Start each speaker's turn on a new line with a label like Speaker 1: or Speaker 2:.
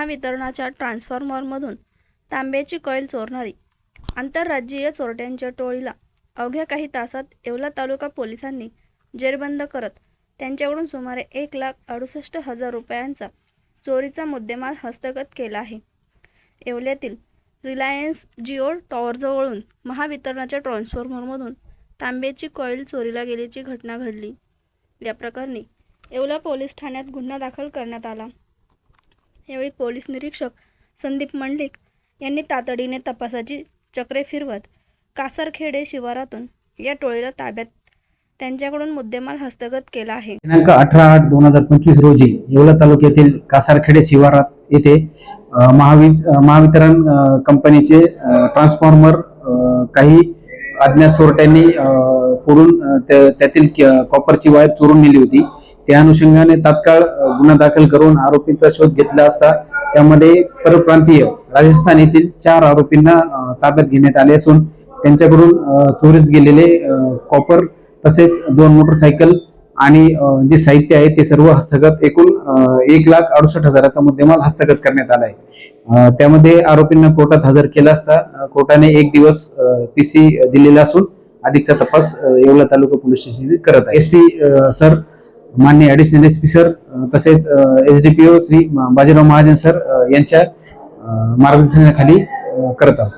Speaker 1: महावितरणाच्या ट्रान्सफॉर्मरमधून तांब्याची कॉईल चोरणारी आंतरराज्यीय चोरट्यांच्या टोळीला अवघ्या काही तासात येवला तालुका पोलिसांनी जेरबंद करत त्यांच्याकडून सुमारे एक लाख अडुसष्ट हजार रुपयांचा चोरीचा मुद्देमाल हस्तगत केला आहे. येवल्यातील रिलायन्स जिओ टॉवरजवळून महावितरणाच्या ट्रान्सफॉर्मरमधून तांब्याची कॉईल चोरीला गेल्याची घटना घडली. या प्रकरणी येवला पोलीस ठाण्यात गुन्हा दाखल करण्यात आला. यावेळी पोलीस निरीक्षक संदीप मंडलिक यांनी तातडीने तपासाची चक्रे फिरवत कासारखेडे शिवारातून या टोळीला ताब्यात त्यांच्याकडून मुद्देमाल हस्तगत केला आहे.
Speaker 2: दिनांक अठरा आठ दोन हजार पंचवीस रोजी येवला तालुक्यातील कासारखेडे शिवारात येथे महावीज महावितरण कंपनीचे ट्रान्सफॉर्मर काही अज्ञात चोरट्यांनी फोडून त्या- त्यातील कॉपरची वायर चोरून नेली होती. त्या अनुषंगाने तात्काळ गुन्हा दाखल करून आरोपींचा शोध घेतला असता त्यामध्ये परप्रांतीय राजस्थान येथील चार आरोपींना ताब्यात घेण्यात आले असून त्यांच्याकडून चोरीस गेलेले कॉपर तसेच दोन मोटरसायकल आणि जे साहित्य आहे ते सर्व हस्तगत एकूण एक लाख अडुसष्ट हजाराचा मुद्देमाल हस्तगत करण्यात आला आहे त्यामध्ये आरोपींना कोर्टात हजर केला असता कोर्टाने एक दिवस पीसी दिलेला असून अधिकचा तपास येवला तालुका पोलीस स्टेशन करत आहे. एस पी सर मान्य ऍडिशनल एस पी सर तसेच S D P O Shri Bajirao Mahajan sir यांच्या मार्गदर्शनाखाली करत आहोत.